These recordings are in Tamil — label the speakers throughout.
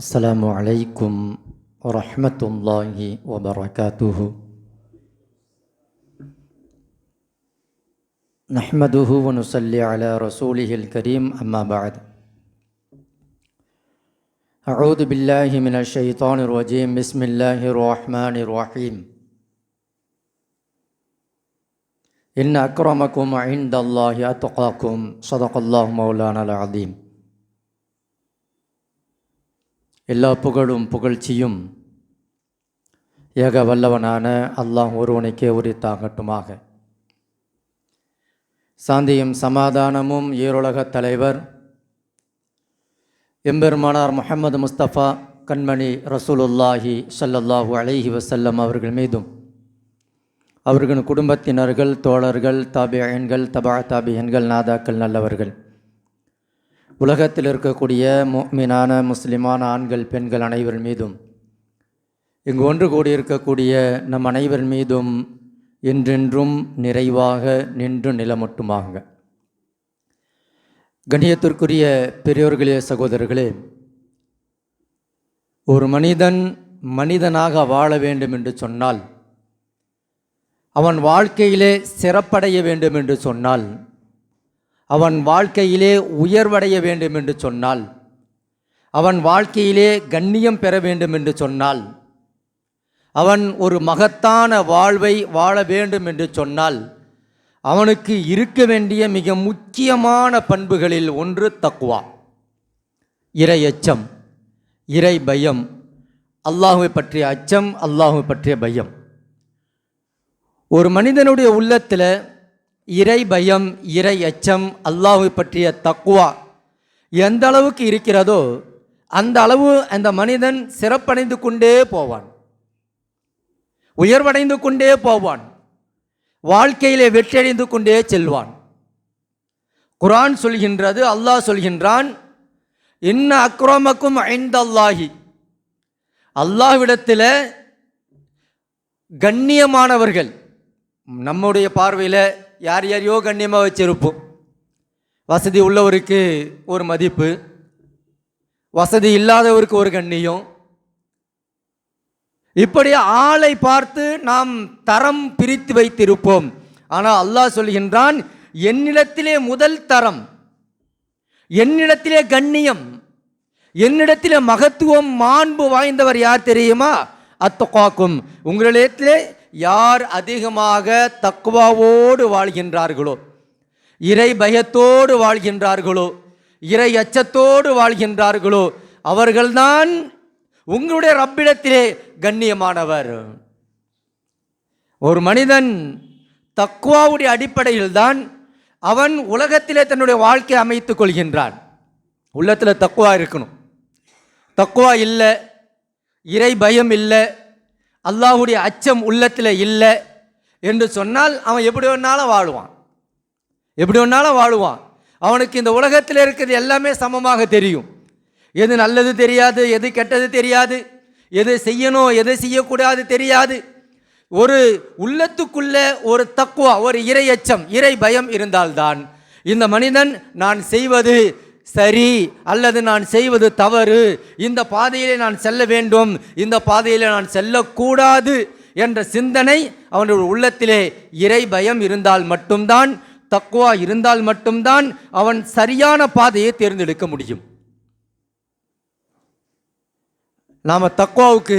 Speaker 1: السلام عليكم ورحمة الله وبركاته. نحمده ونصلي على رسوله الكريم أما بعد. أعوذ بالله من الشيطان الرجيم. بسم الله الرحمن الرحيم. إن أكرمكم عند الله أتقاكم. صدق الله مولانا العظيم. எல்லா புகழும் புகழ்ச்சியும் ஏக வல்லவனான அல்லாஹ் ஒருவனுக்கே உரித்தாகட்டுமாக. சாந்தியும் சமாதானமும் ஈருலகத் தலைவர் எம்பெருமானார் முஹம்மது முஸ்தபா கண்மணி ரசூலுல்லாஹி சல்லல்லாஹூ அலைஹி வசல்லம் அவர்கள் மீதும் அவர்களின் குடும்பத்தினர்கள் தோழர்கள் தாபியன்கள் தபா தாபியன்கள் நாதாக்கள் நல்லவர்கள். உலகத்தில் இருக்கக்கூடிய மீனான முஸ்லிமான ஆண்கள் பெண்கள் அனைவர் மீதும் இங்கு ஒன்று கூடியிருக்கக்கூடிய நம் அனைவர் மீதும் என்றென்றும் நிறைவாக நின்று நிலமட்டுமாக கணியத்திற்குரிய பெரியோர்களே சகோதரர்களே ஒரு மனிதன் மனிதனாக வாழ வேண்டும் என்று சொன்னால் அவன் வாழ்க்கையிலே சிறப்படைய வேண்டும் என்று சொன்னால் அவன் வாழ்க்கையிலே உயர்வடைய வேண்டும் என்று சொன்னால் அவன் வாழ்க்கையிலே கண்ணியம் பெற வேண்டும் என்று சொன்னால் அவன் ஒரு மகத்தான வாழ்வை வாழ வேண்டும் என்று சொன்னால் அவனுக்கு இருக்க வேண்டிய மிக முக்கியமான பண்புகளில் ஒன்று தக்குவா இறை அச்சம் இறை பயம். அல்லாஹுவை பற்றிய அச்சம் அல்லாஹுவை பற்றிய பயம். ஒரு மனிதனுடைய உள்ளத்தில் இறை பயம் இறை அச்சம் அல்லாஹை பற்றிய தக்குவா எந்த அளவுக்கு இருக்கிறதோ அந்த அளவு அந்த மனிதன் சிறப்படைந்து கொண்டே போவான். உயர்வடைந்து கொண்டே போவான். வாழ்க்கையிலே வெற்றியடைந்து கொண்டே செல்வான். குரான் சொல்கின்றது அல்லாஹ் சொல்கின்றான் இன்ன ஐந்து ஐந்தல்லாஹி அல்லாஹ்விடத்தில் கண்ணியமானவர்கள் நம்முடைய பார்வையில் யார் யாரையோ கண்ணியமாக வச்சிருப்போம். வசதி உள்ளவருக்கு ஒரு மதிப்பு. வசதி இல்லாதவருக்கு ஒரு கண்ணியம். இப்படி ஆளை பார்த்து நாம் தரம் பிரித்து வைத்திருப்போம். ஆனால் அல்லாஹ் சொல்கின்றான் என்னிடத்திலே முதல் தரம் என்னிடத்திலே கண்ணியம் என்னிடத்திலே மகத்துவம் மாண்பு வாய்ந்தவர் யார் தெரியுமா? அத்தகாக்கும் உங்களிடத்திலே யார் அதிகமாக தக்குவாவோடு வாழ்கின்றார்களோ இறை பயத்தோடு வாழ்கின்றார்களோ இறை அச்சத்தோடு வாழ்கின்றார்களோ அவர்கள்தான் உங்களுடைய ரப்பிடத்திலே கண்ணியமானவர். ஒரு மனிதன் தக்குவாவுடைய அடிப்படையில் தான் அவன் உலகத்திலே தன்னுடைய வாழ்க்கை அமைத்துக் கொள்கின்றான். உள்ளத்தில் தக்குவா இருக்கணும். தக்குவா இல்லை இறை பயம் இல்லை அல்லாஹுடைய அச்சம் உள்ளத்தில் இல்லை என்று சொன்னால் அவன் எப்படி வேணாலும் வாழுவான். எப்படி வேணாலும் வாழுவான். அவனுக்கு இந்த உலகத்தில் இருக்கிறது எல்லாமே சமமாக தெரியும். எது நல்லது தெரியாது எது கெட்டது தெரியாது எது செய்யணும் எது செய்யக்கூடாது தெரியாது. ஒரு உள்ளத்துக்குள்ள ஒரு தக்குவா ஒரு இறை அச்சம் இறை பயம் இருந்தால்தான் இந்த மனிதன் நான் செய்வது சரி அல்லது நான் செய்வது தவறு? இந்த பாதையிலே நான் செல்ல வேண்டும். இந்த பாதையிலே நான் செல்லக்கூடாது என்ற சிந்தனை அவனுடைய உள்ளத்திலே இறை பயம் இருந்தால் மட்டும்தான் தக்குவா இருந்தால் மட்டும்தான் அவன் சரியான பாதையை தேர்ந்தெடுக்க முடியும். நாம் தக்குவாவுக்கு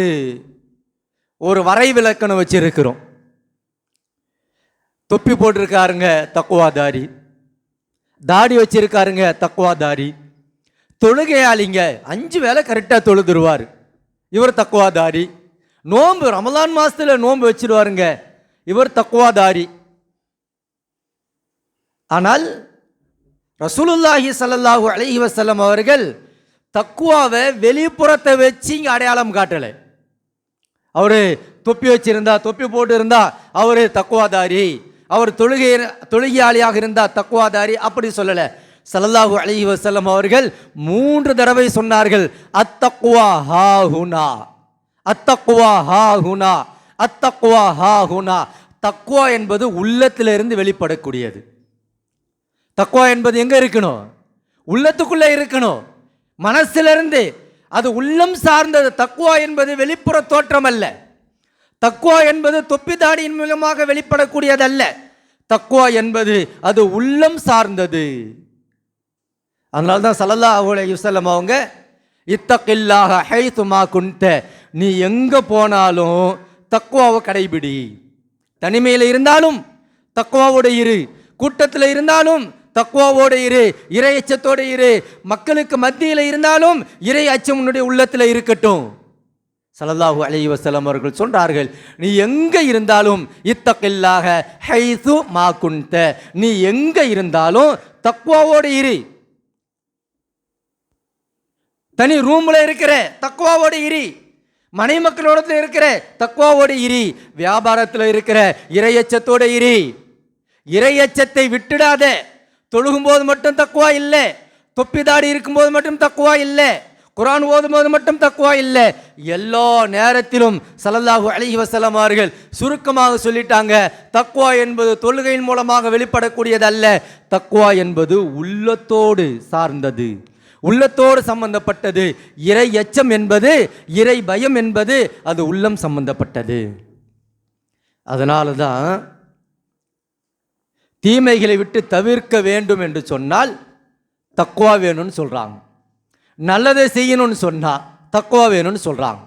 Speaker 1: ஒரு வரைவிலக்கணம் வச்சிருக்கிறோம். தொப்பி போட்டிருக்காருங்க தக்குவாதாரி. தாடி வச்சிருக்காருங்க தக்குவாதாரி தொழுகையாளிங்க அஞ்சு வேலை கரெக்டாக தொழுதுருவார். இவர் தக்குவாதாரி நோன்பு ரமலான் மாதத்தில் நோன்பு வச்சிருவாருங்க இவர் தக்குவாதாரி ஆனால் ரசூலுல்லாஹி சல்லாஹூ அலஹி வசல்லம் அவர்கள் தக்குவாவை வெளிப்புறத்தை வச்சு இங்கே அடையாளம் காட்டலை. அவர் தொப்பி வச்சிருந்தா தொப்பி போட்டு இருந்தா அவர் தக்குவாதாரி அவர் தொழுகை தொழுகையாளியாக இருந்தால் தக்குவாதாரி அப்படி சொல்லலை. சல்லல்லாஹு அலி வசல்லம் அவர்கள் மூன்று தடவை சொன்னார்கள் அத்தக்குவா ஹா ஹுனா அத்தக்குவா ஹா ஹுனா அத்தக்குவா ஹா ஹுனா தக்குவா என்பது உள்ளத்திலிருந்து வெளிப்படக்கூடியது. தக்குவா என்பது எங்கே இருக்கணும்? உள்ளத்துக்குள்ளே இருக்கணும். மனசிலிருந்து. அது உள்ளம் சார்ந்தது. தக்குவா என்பது வெளிப்புற தோற்றம் அல்ல தக்குவா என்பது தொப்பி தாடியின் மூலமாக வெளிப்படக்கூடியதல்ல. தக்குவா என்பது அது உள்ளம் சார்ந்தது. அதனால தான் சல்லல்லா அலைஹி வஸல்லம் அவங்க இத்தக்கில்லாக சுமா குண்ட்ட நீ எங்கே போனாலும் தக்குவாவை கடைபிடி. தனிமையில் இருந்தாலும் தக்குவாவோட இரு கூட்டத்தில் இருந்தாலும் தக்குவாவோட இரு இறை அச்சத்தோட இரு மக்களுக்கு மத்தியில் இருந்தாலும் இறை அச்சம் உன்னுடைய உள்ளத்தில் இருக்கட்டும். ஸல்லல்லாஹு அலி வசலம் அவர்கள் சொல்றார்கள் நீ எங்கே இருந்தாலும் இத்தக்கில்லாக ஹைசு மா குண்ட நீ எங்கே இருந்தாலும் தக்குவாவோடு இரு. தனி ரூமில் இருக்கிற தக்குவாவோடு இரு. மனை இருக்கிற தக்குவாவோடு இரு. வியாபாரத்தில் இருக்கிற இரையச்சத்தோடு இரு. இரையச்சத்தை விட்டுடாத. தொழுகும் போது மட்டும் தக்குவா இல்லை. தொப்பிதாடி இருக்கும்போது மட்டும் தக்குவா இல்லை. குரான் ஓதும்போது மட்டும் தக்குவா இல்லை. எல்லா நேரத்திலும் சலல்லாஹு அலைஹி வஸல்லம் அவர்கள் சுருக்கமாக சொல்லிட்டாங்க. தக்குவா என்பது தொழுகையின் மூலமாக வெளிப்படக்கூடியது அல்ல தக்குவா என்பது உள்ளத்தோடு சார்ந்தது. உள்ளத்தோடு சம்பந்தப்பட்டது. இறை எச்சம் என்பது இறை பயம் என்பது அது உள்ளம் சம்பந்தப்பட்டது. அதனால தான் தீமைகளை விட்டு தவிர்க்க வேண்டும் என்று சொன்னால் தக்குவா வேணும்னு சொல்கிறாங்க நல்லதை செய்யணும்னு சொன்னால் தக்குவா வேணும்னு சொல்கிறாங்க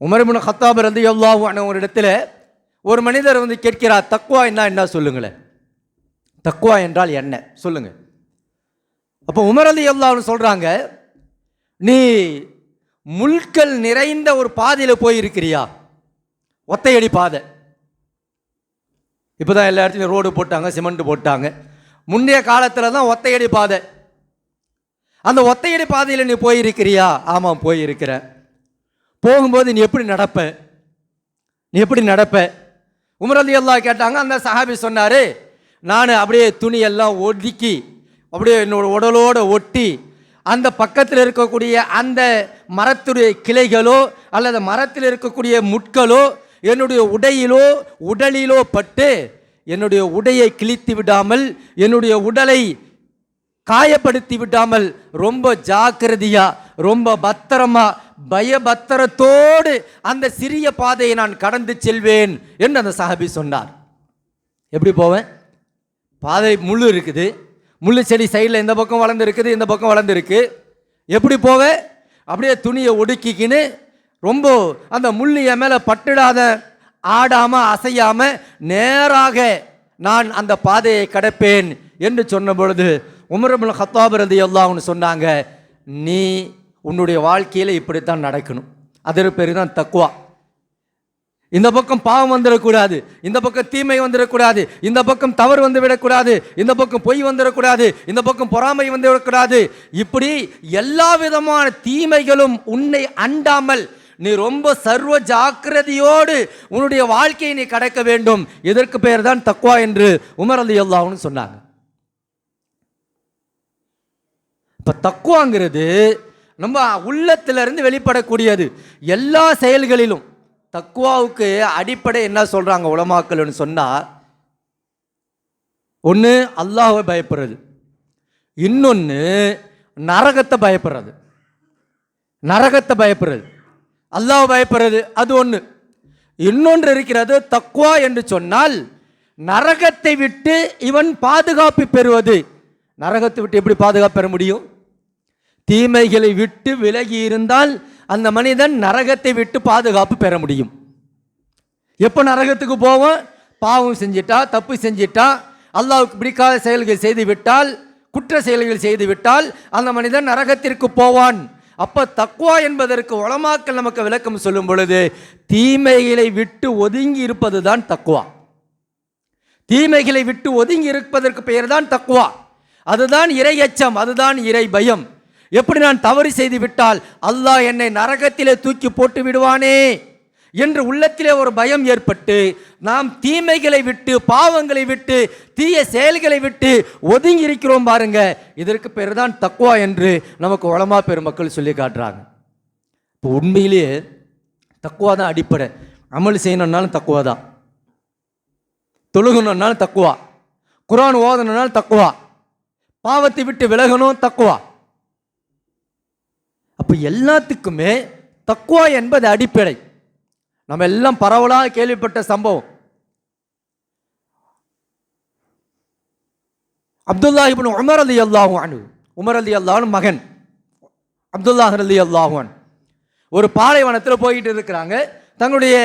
Speaker 1: உமர்முன ஹத்தாப் ரதி எவ்வளோ ஒரு இடத்துல ஒரு மனிதர் வந்து கேட்கிறார் தக்குவா என்ன என்ன சொல்லுங்களேன்? தக்குவா என்றால் என்ன? சொல்லுங்கள் அப்போ உமர் எவ்வளோன்னு சொல்கிறாங்க நீ முள்கள் நிறைந்த ஒரு பாதையில் போயிருக்கிறியா? ஒத்தையடி பாதை. இப்போ தான் எல்லா இடத்துலையும் ரோடு போட்டாங்க சிமெண்ட் போட்டாங்க. முந்தைய காலத்தில் தான் ஒத்தையடி பாதை. அந்த ஒத்தையடி பாதையில் நீ போயிருக்கிறியா? ஆமாம் போயிருக்கிறேன். போகும்போது நீ எப்படி நடப்ப? நீ எப்படி நடப்ப? உமர் எல்லாம் கேட்டாங்க அந்த சஹாபி சொன்னார் நான் அப்படியே துணியெல்லாம் ஒதுக்கி அப்படியே என்னோட உடலோட ஒட்டி அந்த பக்கத்தில் இருக்கக்கூடிய அந்த மரத்துடைய கிளைகளோ அல்லது மரத்தில் இருக்கக்கூடிய முட்களோ என்னுடைய உடையிலோ உடலிலோ பட்டு என்னுடைய உடையை கிழித்து விடாமல் என்னுடைய உடலை காயப்படுத்தி விடாமல் ரொம்ப ஜாக்கிரதையா ரொம்ப பத்திரமா பயபத்திரத்தோடு அந்த சிறிய பாதையை நான் கடந்து செல்வேன் என்று அந்த சஹாபி சொன்னார். எப்படி போவேன்? பாதை முள்ளு இருக்குது. முள்ளு செடி சைடில் இந்த பக்கம் வளர்ந்துருக்குது இந்த பக்கம் வளர்ந்துருக்கு எப்படி போவேன்? அப்படியே துணியை ஒடுக்கிக்கின்னு ரொம்ப அந்த முள்ளு என் மேலே பட்டுடாத ஆடாமல் அசையாமல் நேராக நான் அந்த பாதையை கடப்பேன் என்று சொன்ன பொழுது உமரபுல் ஹத்தாப் ரதி அல்லாஹ்னு சொன்னாங்க நீ உன்னுடைய வாழ்க்கையில் இப்படித்தான் நடக்கணும். அதற்கு பேர் தான் தக்குவா இந்த பக்கம் பாவம் வந்துடக்கூடாது இந்த பக்கம் தீமை வந்துடக்கூடாது இந்த பக்கம் தவறு வந்து விடக்கூடாது இந்த பக்கம் பொய் வந்துடக்கூடாது இந்த பக்கம் பொறாமை வந்து விடக்கூடாது. இப்படி எல்லா விதமான தீமைகளும் உன்னை அண்டாமல் நீ ரொம்ப சர்வ ஜாக்கிரதையோடு உன்னுடைய வாழ்க்கையை நீ கடக்க வேண்டும். இதற்கு பெயர் தான் தக்குவா என்று உமர் அலி அல்லாஹ்னு சொன்னாங்க. இப்போ தக்குவாங்கிறது நம்ம உள்ளத்திலிருந்து வெளிப்படக்கூடியது. எல்லா செயல்களிலும் தக்குவாவுக்கு அடிப்படை என்ன சொல்கிறாங்க உலமாக்கள்னு சொன்னால் ஒன்று அல்லாஹை பயப்படுறது. இன்னொன்று நரகத்தை பயப்படுறது. நரகத்தை பயப்படுறது. அல்லாஹ் பயப்படுறது அது ஒன்று இன்னொன்று இருக்கிறது தக்குவா என்று சொன்னால் நரகத்தை விட்டு இவன் பாதுகாப்பு பெறுவது. நரகத்தை விட்டு எப்படி பாதுகாப்பு பெற முடியும்? தீமைகளை விட்டு விலகி இருந்தால் அந்த மனிதன் நரகத்தை விட்டு பாதுகாப்பு பெற முடியும். எப்போ நரகத்துக்கு போவோம் பாவம் செஞ்சிட்டா தப்பு செஞ்சிட்டா அல்லாவுக்கு பிடிக்காத செயல்கள் செய்து விட்டால் குற்ற செயல்கள் செய்து விட்டால் அந்த மனிதன் நரகத்திற்கு போவான். அப்போ தக்குவா என்பதற்கு உளமாக்கல் நமக்கு விளக்கம் சொல்லும் பொழுது தீமைகளை விட்டு ஒதுங்கி இருப்பது தான் தக்குவா தீமைகளை விட்டு ஒதுங்கி இருப்பதற்கு பெயர் தான் தக்குவா அதுதான் இறை எச்சம் அதுதான் இறை பயம் எப்படி நான் தவறு செய்து விட்டால் அல்லாஹ் என்னை நரகத்திலே தூக்கி போட்டு விடுவானே என்று உள்ளத்திலே ஒரு பயம் ஏற்பட்டு நாம் தீமைகளை விட்டு பாவங்களை விட்டு தீய செயல்களை விட்டு ஒதுங்கி இருக்கிறோம் பாருங்க. இதற்கு பேர் தான் தக்குவா என்று நமக்கு வளமா பெருமக்கள் சொல்லி காட்டுறாங்க. இப்போ உண்மையிலேயே தக்குவா தான் அடிப்படை. அமல் செய்யணும்னாலும் தக்குவா தான். தொழுகணும்னாலும் தக்குவா குரான் ஓதணும்னாலும் தக்குவா பாவத்தை விட்டு விலகணும் தக்குவா. அப்போ எல்லாத்துக்குமே தக்குவா என்பது அடிப்படை. நம்ம எல்லாம் பரவலாக கேள்விப்பட்ட சம்பவம். அப்துல்லா இப்னு உமர் அலி அல்லாஹான் அனு உமர் அலி அல்லாஹன் மகன். அப்துல்லாஹ் அலி அல்லாஹான் ஒரு பாலைவனத்தில் போயிட்டு இருக்கிறாங்க. தங்களுடைய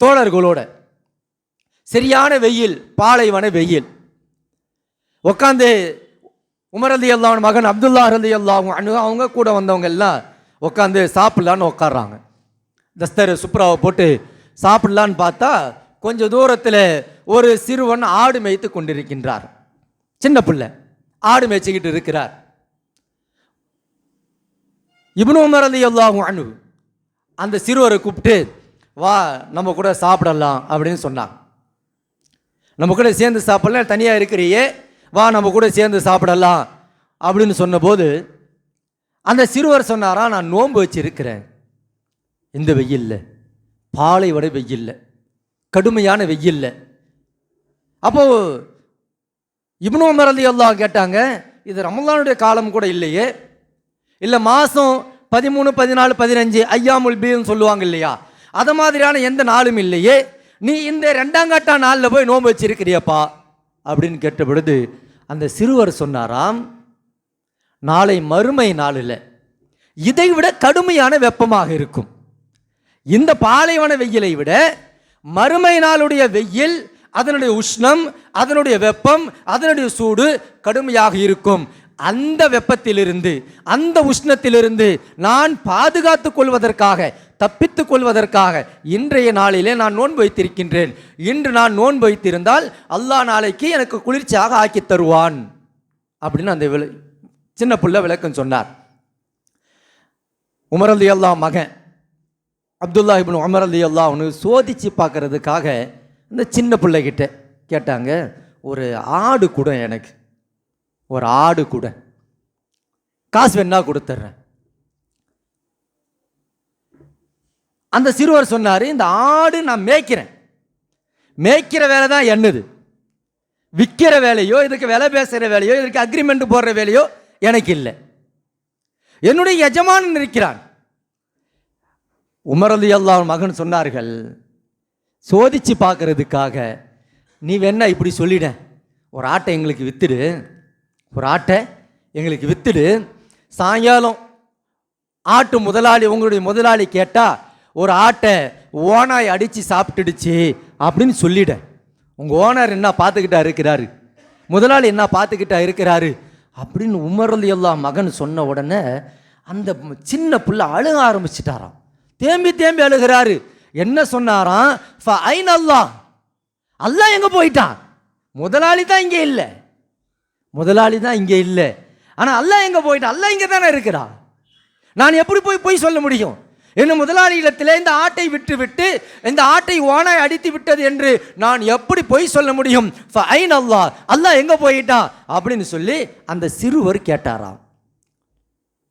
Speaker 1: தோழர்களோட. சரியான வெயில் பாலைவன வெயில். உட்காந்து உமர் அலி அல்லாவின் மகன் அப்துல்லா அலி அல்லாஹும் அனு அவங்க கூட வந்தவங்க எல்லாம் உட்காந்து சாப்பிட்லான்னு உட்காடுறாங்க தஸ்தர் சுப்ராவை போட்டு சாப்பிட்லான்னு பார்த்தா கொஞ்சம் தூரத்தில் ஒரு சிறுவன் ஆடு மேய்த்து கொண்டிருக்கின்றார். சின்ன பிள்ளை ஆடு மேய்ச்சிக்கிட்டு இருக்கிறார். இவனும் உமர் அலி அல்லாவும் அனு அந்த சிறுவரை கூப்பிட்டு வா நம்ம கூட சாப்பிடலாம் அப்படின்னு சொன்னாங்க. நம்ம கூட சேர்ந்து சாப்பிடலாம் தனியாக இருக்கிறியே வா நம்ம கூட சேர்ந்து சாப்பிடலாம் அப்படின்னு சொன்னபோது அந்த சிறுவர் சொன்னாரா நான் நோன்பு வச்சிருக்கிறேன். இந்த வெயிலில் பாலை வடை வெயில்ல கடுமையான வெயில்ல. அப்போது இப்னு உமர் அலி கேட்டாங்க இது ரமலானுடைய காலம் கூட இல்லையே. இல்லை மாதம் பதிமூணு பதினாலு பதினஞ்சு ஐயாமுல் பீன்னு சொல்லுவாங்க இல்லையா? அது மாதிரியான எந்த நாளும் இல்லையே. நீ இந்த ரெண்டாங்காட்டா நாளில் போய் நோன்பு வச்சிருக்கிறியப்பா. அப்படின்னு கேட்ட பொழுது அந்த சிறுவர் சொன்னாராம் நாளை மறுமை நாளில் இதை விட கடுமையான வெப்பமாக இருக்கும். இந்த பாலைவன வெயிலை விட மறுமை நாளுடைய வெயில் அதனுடைய உஷ்ணம் அதனுடைய வெப்பம் அதனுடைய சூடு கடுமையாக இருக்கும். அந்த வெப்பத்திலிருந்து அந்த உஷ்ணத்திலிருந்து நான் பாதுகாத்துக் கொள்வதற்காக தப்பித்துக் கொள்வதற்காக இன்றைய நாளிலே நான் நோன்பு வைத்திருக்கின்றேன். இன்று நான் நோன்பு வைத்திருந்தால் அல்லாஹ் நாளைக்கு எனக்கு குளிர்ச்சியாக ஆக்கி தருவான். அப்படின்னு அந்த விளை சின்ன புள்ள விளக்கம் சொன்னார். உமர் அலி அல்லா மகன் Abdullah ibn Umar Ali Allah அவனு சோதிச்சு பார்க்கறதுக்காக இந்த சின்ன பிள்ளைகிட்ட கேட்டாங்க ஒரு ஆடு கூட எனக்கு. ஒரு ஆடு கூட. காசு வேணா கொடுத்துட்றேன் அந்த சிறுவர் சொன்னார் இந்த ஆடு நான் மேய்க்கிறேன். மேய்க்கிற வேலை தான் என்னது? விற்கிற வேலையோ இதுக்கு விலை பேசுகிற வேலையோ இதுக்கு அக்ரிமெண்ட் போடுற வேலையோ எனக்கு இல்லை. என்னுடைய எஜமானன் இருக்கிறான். உமரது அலி மகன் சொன்னார்கள் சோதிச்சு பார்க்கறதுக்காக நீ வேணா இப்படி சொல்லிட. ஒரு ஆட்டை எங்களுக்கு வித்துடு. ஒரு ஆட்டை எங்களுக்கு வித்துடு. சாயங்காலம் ஆட்டு முதலாளி உங்களுடைய முதலாளி கேட்டால் ஒரு ஆட்டை ஓனாய் அடித்து சாப்பிட்டுடுச்சு அப்படின்னு சொல்லிட. உங்கள் ஓனர் என்ன பார்த்துக்கிட்டா இருக்கிறாரு? முதலாளி என்ன பார்த்துக்கிட்டா இருக்கிறாரு? அப்படின்னு உமரல் எல்லா மகன் சொன்ன உடனே அந்த சின்ன புள்ள அழுக ஆரம்பிச்சிட்டாராம். தேம்பி தேம்பி அழுகிறாரு. என்ன சொன்னாராம்? ஐன் அல்லா அல்லா எங்கே போயிட்டான் முதலாளி தான் இங்கே இல்லை. முதலாளி தான் இங்கே இல்லை. ஆனால் அல்லா எங்கே போயிட்டான் அல்லா இங்கே தானே இருக்கிறா. நான் எப்படி போய் போய் சொல்ல முடியும்? என்ன முதலாளி இல்லத்தில் இந்த ஆட்டை விட்டுவிட்டு இந்த ஆட்டை ஓனாய் அடித்து விட்டது என்று நான் எப்படி பொய் சொல்ல முடியும்? ஐன் அல்லா அல்லாஹ் எங்கே போயிட்டான்? அப்படின்னு சொல்லி அந்த சிறுவர் கேட்டாராம்.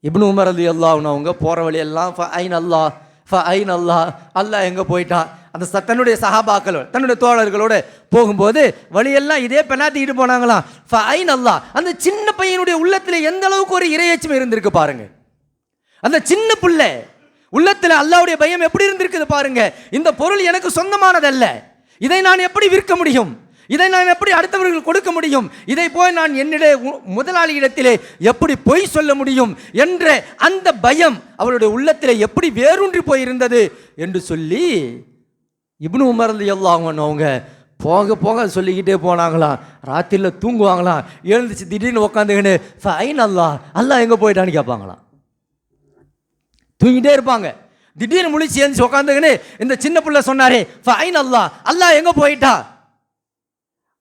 Speaker 1: இப்னு உமர் அலி அல்லாஹ்னு அவங்க போகிற வழியெல்லாம் ஃப ஐன் அல்லாஹ் ஃப ஐன் அல்லாஹ் அல்லாஹ் எங்கே போயிட்டான்? அந்த ச- தன்னுடைய சஹாபாக்களோட தன்னுடைய தோழர்களோடு போகும்போது வழியெல்லாம் இதே பெண்ணாத்திக்கிட்டு போனாங்களாம். ஃப ஐன் அல்லா அந்த சின்ன பையனுடைய உள்ளத்தில் எந்த அளவுக்கு ஒரு இரையச்சம் இருந்திருக்கு பாருங்க. அந்த சின்ன பிள்ளை உள்ளத்தில் அல்லாவுடைய பயம் எப்படி இருந்திருக்குது பாருங்க. இந்த பொருள் எனக்கு சொந்தமானதல்ல. இதை நான் எப்படி விற்க முடியும்? இதை நான் எப்படி அடுத்தவர்கள் கொடுக்க முடியும்? இதை போய் நான் என்னிட முதலாளி இடத்திலே எப்படி பொய் சொல்ல முடியும்? என்ற அந்த பயம் அவருடைய உள்ளத்திலே எப்படி வேரூன்றி போயிருந்தது? என்று சொல்லி இப்னு உமர்ந்து எல்லாம் அவங்க போக போக சொல்லிக்கிட்டே போனாங்களாம் ராத்திரியில் தூங்குவாங்களாம் எழுந்துச்சு திடீர்னு உட்காந்துக்கின்னு ஃபைன் அல்லா அல்லா எங்கே போயிட்டான்னு கேட்பாங்களாம். தூங்கிட்டே இருப்பாங்க. திடீர்னு முழிச்சு எழுந்துச்சு உட்காந்துக்கின்னு இந்த சின்ன பிள்ளை சொன்னாரே ஃபைன் அல்லா அல்லாஹ் எங்கே போயிட்டா?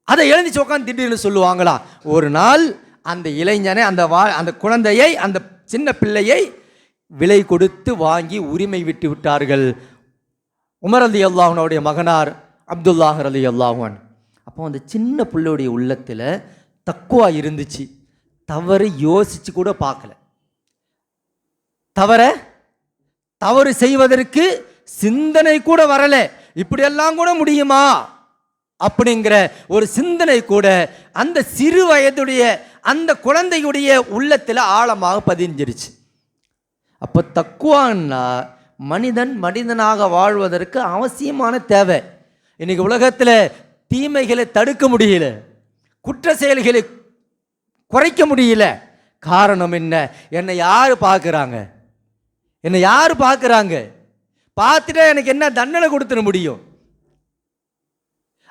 Speaker 1: அதை எழுந்துச்சு உட்காந்து திடீர்னு சொல்லுவாங்களா. ஒரு நாள் அந்த இளைஞனை அந்த வா அந்த குழந்தையை அந்த சின்ன பிள்ளையை விலை கொடுத்து வாங்கி உரிமை விட்டு விட்டார்கள். உமர் அலி அல்லாஹனுடைய மகனார் அப்துல்லாஹ் அலி அல்லாஹன் அப்போ அந்த சின்ன பிள்ளையுடைய உள்ளத்தில் தக்குவா இருந்துச்சு. தவறு யோசிச்சு கூட பார்க்கல. தவற தவறு செய்வதற்கு சிந்தனை கூட வரல. இப்படியெல்லாம் கூட முடியுமா? அப்படிங்கிற ஒரு சிந்தனை கூட அந்த சிறு வயதுடைய அந்த குழந்தையுடைய உள்ளத்தில் ஆழமாக பதிஞ்சிருச்சு. அப்போ தக்குவான்னா மனிதன் மனிதனாக வாழ்வதற்கு அவசியமான தேவை. இன்னைக்கு உலகத்தில் தீமைகளை தடுக்க முடியல. குற்ற செயல்களை குறைக்க முடியல. காரணம் என்ன? என்னை யார் பார்க்குறாங்க? என்னை யார் பார்க்குறாங்க? பார்த்துட்டா எனக்கு என்ன தண்டனை கொடுத்துட முடியும்?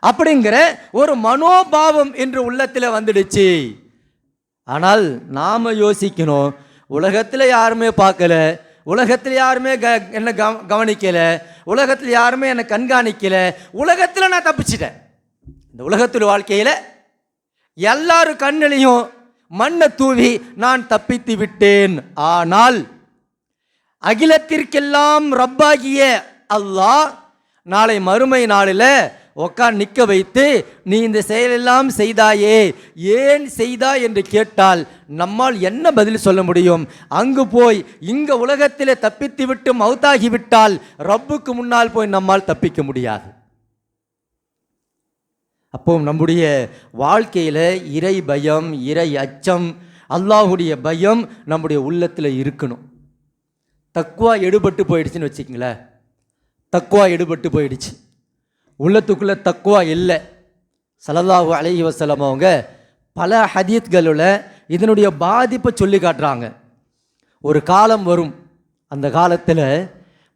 Speaker 1: அப்படிங்கிற ஒரு மனோபாவம் என்று உள்ளத்தில் வந்துடுச்சு. ஆனால் நாம் யோசிக்கணும் உலகத்தில் யாருமே பார்க்கல உலகத்தில் யாருமே க என்னை கவ கவனிக்கலை உலகத்தில் யாருமே என்னை கண்காணிக்கலை உலகத்தில் நான் தப்பிச்சிட்டேன். இந்த உலகத்தில் வாழ்க்கையில் எல்லாரும் கண்ணிலையும் மண்ணை தூவி நான் தப்பித்து விட்டேன். ஆனால் அகிலத்திற்கெல்லாம் ரப்பாகிய அல்லாஹ் நாளை மறுமை நாளில் உக்கார் நிற்க வைத்து நீ இந்த செயலெல்லாம் செய்தாயே ஏன் செய்தா? என்று கேட்டால் நம்மால் என்ன பதில் சொல்ல முடியும்? அங்கு போய் இங்க உலகத்திலே தப்பித்து விட்டு மவுத்தாகிவிட்டால் ரப்புக்கு முன்னால் போய் நம்மால் தப்பிக்க முடியாது. அப்போ நம்முடைய வாழ்க்கையில் இறை பயம் இறை அச்சம் அல்லாஹுடைய பயம் நம்முடைய உள்ளத்தில் இருக்கணும். தக்குவா எடுபட்டு போயிடுச்சுன்னு வச்சுக்கிங்களேன். தக்குவா எடுபட்டு போயிடுச்சு. உள்ளத்துக்குள்ளே தக்குவா இல்லை. சலதாஹு அலஹி வசலம் அவங்க பல ஹதீத்களில் இதனுடைய பாதிப்பை சொல்லி காட்டுறாங்க. ஒரு காலம் வரும். அந்த காலத்தில்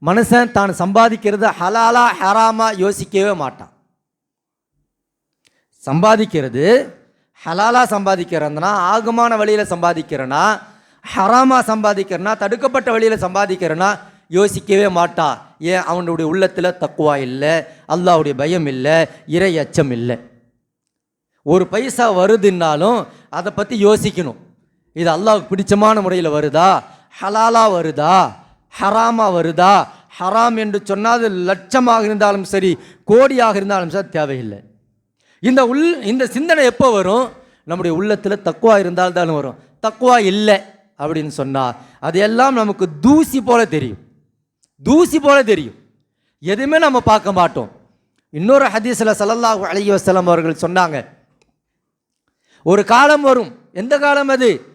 Speaker 1: மனுஷன் தான் சம்பாதிக்கிறத ஹலாலா ஹராமா யோசிக்கவே மாட்டான். சம்பாதிக்கிறது ஹலாலா சம்பாதிக்கிறதுனா ஆகமான வழியில் சம்பாதிக்கிறேன்னா ஹராமாக சம்பாதிக்கிறனா தடுக்கப்பட்ட வழியில் சம்பாதிக்கிறனா யோசிக்கவே மாட்டா. ஏன்? அவனுடைய உள்ளத்தில் தக்குவா இல்லை அல்லாவுடைய பயம் இல்லை இறை அச்சம் இல்லை. ஒரு பைசா வருதுன்னாலும் அதை பற்றி யோசிக்கணும். இது அல்லாவுக்கு பிடிச்சமான முறையில் வருதா? ஹலாலாக வருதா? ஹராமாக வருதா? ஹராம் என்று சொன்னால் அது லட்சமாக இருந்தாலும் சரி கோடியாக இருந்தாலும் சரி தேவையில்லை. இந்த உள் இந்த சிந்தனை எப்போ வரும்? நம்முடைய உள்ளத்தில் தக்குவா இருந்தால்தான் வரும். தக்குவா இல்லை. அப்படின்னு சொன்னால் அது எல்லாம் நமக்கு தூசி போல தெரியும். தூசி போல தெரியும். எதுவுமே நம்ம பார்க்க மாட்டோம். இன்னொரு ஹதீஸில் சல்லல்லாஹு அலி வசலம் அவர்கள் சொன்னாங்க. ஒரு காலம் வரும். எந்த காலம் அது?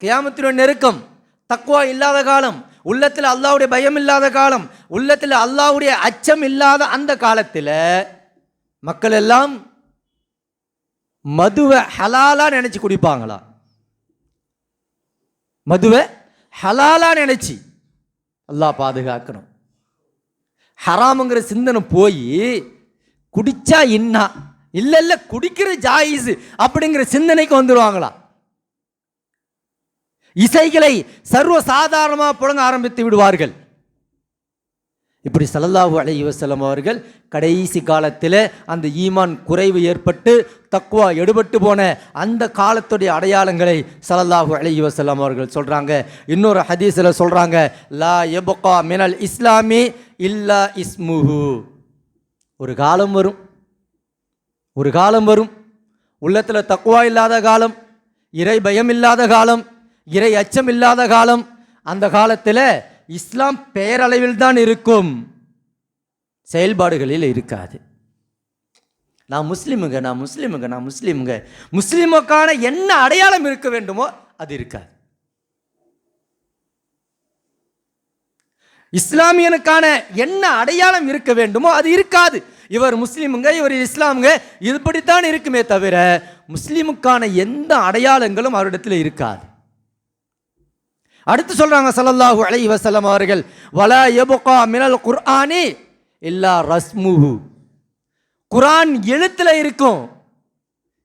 Speaker 1: கியாமத்தினுடைய நெருக்கம். தக்குவா இல்லாத காலம். உள்ளத்தில் அல்லாவுடைய பயம் இல்லாத காலம். உள்ளத்தில் அல்லாவுடைய அச்சம் இல்லாத அந்த காலத்தில் மக்கள் எல்லாம் மதுவை ஹலாலாக நினச்சி குடிப்பாங்களா? மதுவை ஹலாலாக நினச்சி நல்லா பாதுகாக்கணும். ஹராமுங்கிற சிந்தனை போய் குடிச்சா இன்னா? இல்லை இல்லை குடிக்கிற ஜாயிஸ் அப்படிங்கிற சிந்தனைக்கு வந்துடுவாங்களா இசைகளை சர்வ சாதாரணமாக புழங்க ஆரம்பித்து விடுவார்கள். இப்படி சல்லல்லாஹு அலைஹி வஸல்லம் அவர்கள் கடைசி காலத்தில் அந்த ஈமான் குறைவு ஏற்பட்டு தக்குவா எடுபட்டு போன அந்த காலத்துடைய அடையாளங்களை ஸல்லல்லாஹு அலைஹி வஸல்லம் அவர்கள் சொல்கிறாங்க இன்னொரு ஹதீஸில் சொல்கிறாங்க லா எபுகா மினல் இஸ்லாமி இல்லா இஸ்முஹு. ஒரு காலம் வரும். ஒரு காலம் வரும். உள்ளத்தில் தக்குவா இல்லாத காலம் இறை பயம் இல்லாத காலம் இறை அச்சம் இல்லாத காலம் அந்த காலத்தில் இஸ்லாம் பெயரளவில் தான் இருக்கும். செயல்பாடுகளில் இருக்காது. நான் முஸ்லீமுங்க நான் முஸ்லீமுங்க நான் முஸ்லீமுங்க. முஸ்லீமுக்கான என்ன அடையாளம் இருக்க வேண்டுமோ அது இருக்காது. இஸ்லாமியனுக்கான என்ன அடையாளம் இருக்க வேண்டுமோ அது இருக்காது. இவர் முஸ்லீமுங்க இவர் இஸ்லாமுங்க இப்படித்தான் இருக்குமே தவிர முஸ்லீமுக்கான எந்த அடையாளங்களும் அவரிடத்தில் இருக்காது. அடுத்து சொல்கிறாங்க சல்லல்லாஹு அலை வசலம் அவர்கள் வலா எபுகா மினல் குர்ஆனி இல்லா ரஸ்முஹு. குரான் எழுத்தில் இருக்கும்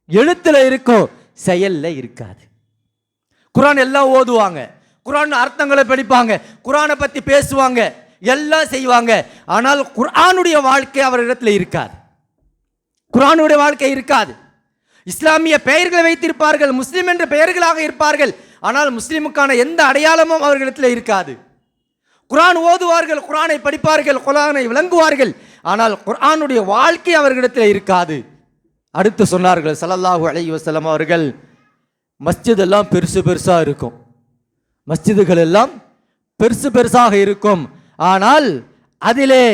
Speaker 1: எழுத்தில் இருக்கும் செயலில் இருக்காது. குரான் எல்லாம் ஓதுவாங்க குரான் அர்த்தங்களை படிப்பாங்க குரானை பற்றி பேசுவாங்க எல்லாம் செய்வாங்க. ஆனால் குரானுடைய வாழ்க்கை அவரிடத்தில் இருக்காது. குரானுடைய வாழ்க்கை இருக்காது. இஸ்லாமிய பெயர்களை வைத்திருப்பார்கள் முஸ்லீம் என்ற பெயர்களாக இருப்பார்கள். ஆனால் முஸ்லீமுக்கான எந்த அடையாளமும் அவர்களிடத்தில் இருக்காது. குரான் ஓதுவார்கள் குரானை படிப்பார்கள் குரானை விளங்குவார்கள் ஆனால் குர்ஆனுடைய வாழ்க்கை அவர்களிடத்தில் இருக்காது. அடுத்து சொன்னார்கள் சல்லல்லாஹு அலி வசலம் அவர்கள் மஸ்ஜித் எல்லாம் பெருசு பெருசாக இருக்கும். மஸ்ஜிதுகள் எல்லாம் பெருசு பெருசாக இருக்கும். ஆனால் அதிலே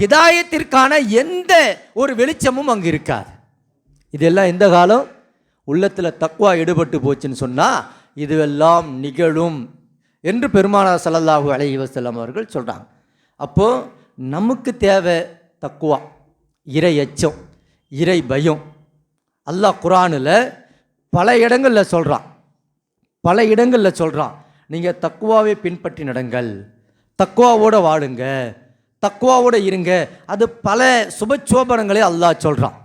Speaker 1: ஹிதாயத்திற்கான எந்த ஒரு வெளிச்சமும் அங்கு இருக்காது. இதெல்லாம் எந்த காலம்? உள்ளத்தில் தக்குவா ஈடுபட்டு போச்சுன்னு சொன்னால் இதுவெல்லாம் நிகழும் என்று பெருமானார் சல்லல்லாஹு அலைஹி வஸல்லம் அவர்கள் சொல்கிறாங்க அப்போது நமக்கு தேவை தக்குவா இறை எச்சம் இறை பயம். அல்லாஹ் குரானில் பல இடங்களில் சொல்கிறான் பல இடங்களில் சொல்கிறான் நீங்கள் தக்குவாவை பின்பற்றி நடங்கள் தக்குவாவோட வாழுங்க தக்குவாவோட இருங்க அது பல சுபச்சோபனங்களை அல்லாஹ் சொல்கிறான்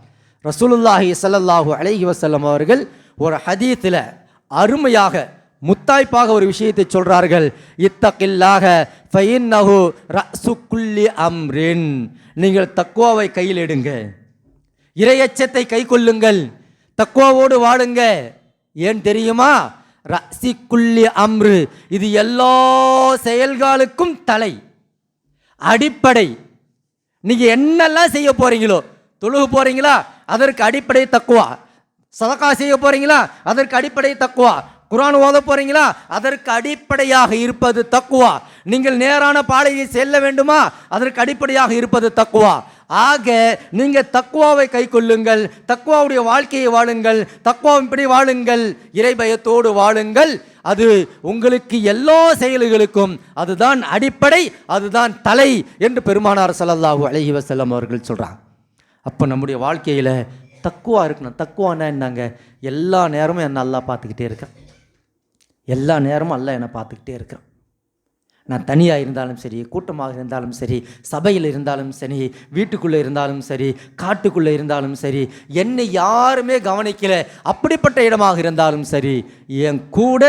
Speaker 1: ரசூலுல்லாஹி ஸல்லல்லாஹு அலஹி வசல்லம் அவர்கள் ஒரு ஹதீத்தில் அருமையாக முத்தாய்ப்பாக ஒரு விஷயத்தை சொல்கிறார்கள் இத்தக்கில்லாக ஃபைன்னஹு ரஅசு அம்ரின். நீங்கள் தக்குவாவை கையில் எடுங்க. இரையச்சத்தை கை கொள்ளுங்கள். தக்குவாவோடு வாழுங்க. ஏன் தெரியுமா? ரசிக்குள்ளி அம்ரு. இது எல்லா செயல்களுக்கும் தலை. அடிப்படை. நீங்கள் என்னெல்லாம் செய்ய போகிறீங்களோ தொழுகு போகிறீங்களா அதற்கு அடிப்படை தக்குவா? சதகா செய்ய போறீங்களா? அதற்கு அடிப்படை தக்குவா? குரான் ஓத போறீங்களா? அதற்கு அடிப்படையாக இருப்பது தக்குவா. நீங்கள் நேரான பாதையை செல்ல வேண்டுமா? அதற்கு அடிப்படையாக இருப்பது தக்குவா. ஆக நீங்க தக்குவாவை கை கொள்ளுங்கள் தக்குவாவுடைய வாழ்க்கையை வாழுங்கள் தக்குவாவின்படி வாழுங்கள் இறைபயத்தோடு வாழுங்கள். அது உங்களுக்கு எல்லா செயல்களுக்கும் அதுதான் அடிப்படை அதுதான் தலை என்று பெருமானார் ஸல்லல்லாஹு அலஹி வசல்லம் அவர்கள் சொல்றாங்க. அப்போ நம்முடைய வாழ்க்கையில் தக்குவா இருக்கணும். தக்குவானா என்னங்க? எல்லா நேரமும் என்னை நல்லா பார்த்துக்கிட்டே இருக்கேன். எல்லா நேரமும் அல்ல என்னை பார்த்துக்கிட்டே இருக்கிறான் நான் தனியாக இருந்தாலும் சரி கூட்டமாக இருந்தாலும் சரி சபையில் இருந்தாலும் சரி வீட்டுக்குள்ளே இருந்தாலும் சரி காட்டுக்குள்ளே இருந்தாலும் சரி என்னை யாருமே கவனிக்கலை. அப்படிப்பட்ட இடமாக இருந்தாலும் சரி என் கூட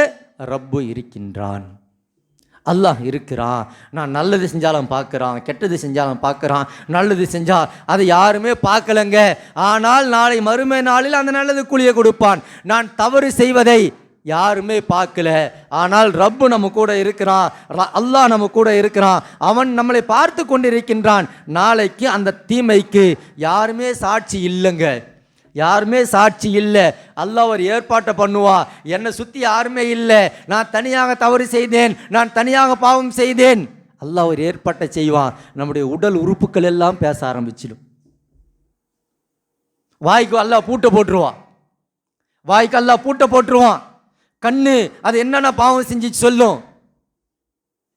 Speaker 1: ரப்பு இருக்கின்றான். அல்லாஹ் இருக்கிறான். நான் நல்லது செஞ்சாலும் பார்க்குறான் கெட்டது செஞ்சாலும் பார்க்குறான். நல்லது செஞ்சால் அதை யாருமே பார்க்கலங்க. ஆனால் நாளை மறுமை நாளில் அந்த நல்லது கூலியை கொடுப்பான். நான் தவறு செய்வதை யாருமே பார்க்கல. ஆனால் ரப்பு நம்ம கூட இருக்கிறான். ர- அல்லாஹ் நம்ம கூட இருக்கிறான். அவன் நம்மளை பார்த்து கொண்டிருக்கின்றான். நாளைக்கு அந்த தீமைக்கு யாருமே சாட்சி இல்லைங்க. யாருமே சாட்சி இல்லை. அல்லாஹ் ஒரு ஏற்பாட்டை பண்ணுவா. என்னை சுற்றி யாருமே இல்லை. நான் தனியாக தவறு செய்தேன். நான் தனியாக பாவம் செய்தேன். அல்லாஹ் ஒரு ஏற்பாட்டை செய்வான் நம்முடைய உடல் உறுப்புகள் எல்லாம் பேச ஆரம்பிச்சிடும். வாய்க்கு அல்லாஹ் பூட்டை போட்டுருவான் வாய்க்கு அல்லாஹ் பூட்டை போட்டுருவான் கண்ணு அது என்னென்ன பாவம் செஞ்சு சொல்லும்.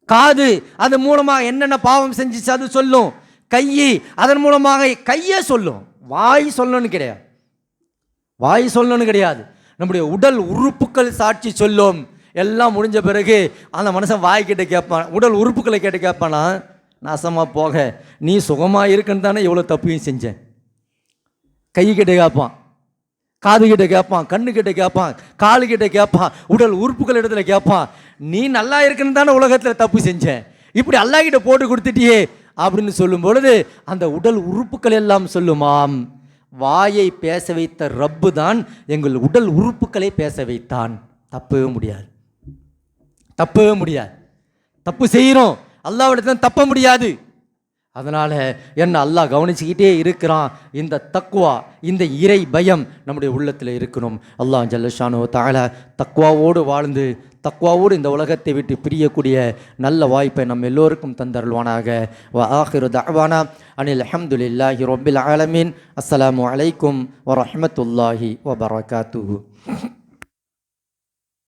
Speaker 1: காது அது மூலமாக என்னென்ன பாவம் செஞ்சுச்சு அது சொல்லும். கை அதன் மூலமாக கையே சொல்லும். வாய் சொல்லணும்னு கிடையாது. வாய் சொல்லணும்னு கிடையாது. நம்முடைய உடல் உறுப்புகள் சாட்சி சொல்லும். எல்லாம் முடிஞ்ச பிறகு அந்த மனுஷன் வாய்க்கிட்ட கேட்பான். உடல் உறுப்புகளை கேட்டு கேட்பானா? நாசமாக போக. நீ சுகமாக இருக்குன்னு தானே எவ்வளோ தப்பையும் செஞ்சேன். கை கிட்ட கேட்பான். காது கிட்ட கேட்பான். கண்ணு கிட்ட கேட்பான். காலு கிட்ட கேட்பான். உடல் உறுப்புகள் இடத்துல கேட்பான். நீ நல்லா இருக்குன்னு தானே உலகத்தில் தப்பு செஞ்சேன். இப்படி அல்லாஹ் கிட்ட போட்டு கொடுத்துட்டியே அப்படின்னு சொல்லும் பொழுது அந்த உடல் உறுப்புகள் எல்லாம் சொல்லுமாம். வாயை பேச வைத்த ரப்பு தான் எங்கள் உடல் உறுப்புகளை பேச வைத்தான். தப்பவே முடியாது. தப்பவே முடியாது. தப்பு செய்கிறோம். அல்லாவிடத்தான் தப்ப முடியாது. அதனால் என்ன அல்லாஹ் கவனிச்சுக்கிட்டே இருக்கிறான்? இந்த தக்குவா இந்த இறை பயம் நம்முடைய உள்ளத்தில் இருக்கணும். அல்லாஹ் ஜல்லஷானோ தால தக்குவாவோடு வாழ்ந்து தக்குவாவோடு இந்த உலகத்தை விட்டு பிரியக்கூடிய நல்ல வாய்ப்பை நம்ம எல்லோருக்கும் தந்தருள்வானாக. வ ஆஹிரு தஹ்வானா அனில் அஹம்துலில்லாஹி ரொபில் ஆலமீன். அஸ்லாம் அலைக்கும் வரமத்துல்லாஹி வபரகாத்து